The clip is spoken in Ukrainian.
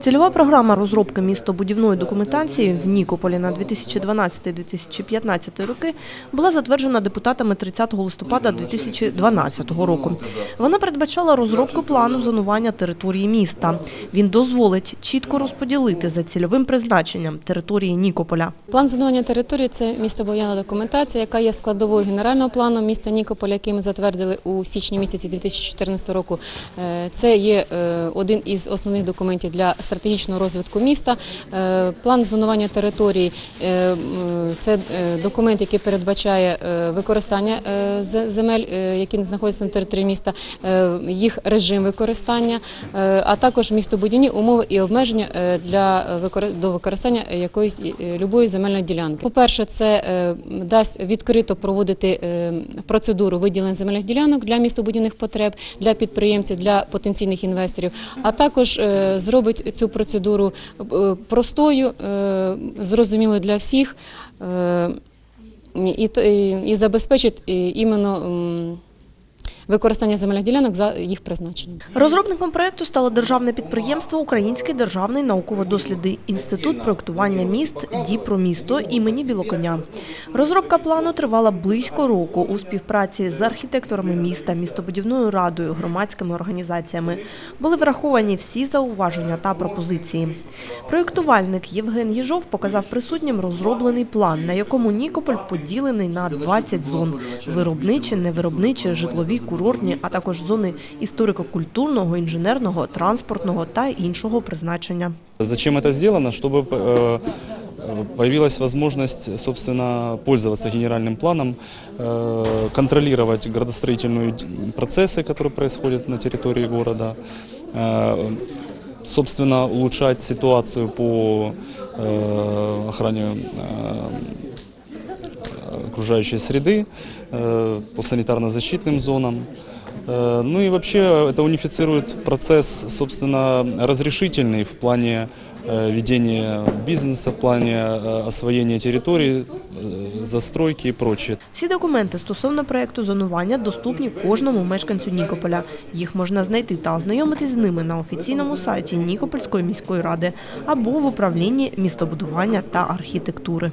Цільова програма розробки містобудівної документації в Нікополі на 2012-2015 роки була затверджена депутатами 30 листопада 2012 року. Вона передбачала розробку плану зонування території міста. Він дозволить чітко розподілити за цільовим призначенням території Нікополя. План зонування території це містобудівна документація, яка є складовою генерального плану міста Нікополя, який ми затвердили у січні місяці 2014 року. Е, Це є е, один із основних документів для стратегічного розвитку міста. Е, План зонування території е, це е, документ, який передбачає використання земель, які знаходяться на території міста, їх режим використання, а також містобудівні умови і обмеження для до використання якоїсь любої земельної ділянки. По-перше, це е, дасть відкрито проводити процедуру виділення земельних ділянок для містобудівних потреб, для підприємців, для потенційних інвесторів, а також зробить цю процедуру е, простою, е, зрозумілою для всіх. е, і, забезпечить іменно використання земельних ділянок за їх призначенням. Розробником проекту стало державне підприємство Український державний науково-дослідний інститут проектування міст «Діпромісто» імені Білоконя. Розробка плану тривала близько року у співпраці з архітекторами міста, містобудівною радою, громадськими організаціями. Були враховані всі зауваження та пропозиції. Проєктувальник Євген Єжов показав присутнім розроблений план, на якому Нікополь поділений на 20 зон – виробничі, невиробничі, житлові, курортні, а також зони історико-культурного, інженерного, транспортного та іншого призначення. Зачем это сделано? Чтобы э, появилась возможность, собственно, пользоваться генеральным планом, э, контролировать градостроительные д- процессы, которые происходят на территории города, э, собственно, улучшать ситуацию по э, охране э, окружающей среды, э, по санитарно-защитным зонам. Э, Ну и вообще это унифицирует процесс, собственно, разрешительный в плане э, ведения бизнеса, в плане э, освоения территорий, э, застройки и прочее. Всі документи стосовно проекту зонування доступні кожному мешканцю Нікополя. Їх можна знайти та ознайомитись з ними на офіційному сайті Нікопольської міської ради або в управлінні містобудування та архітектури.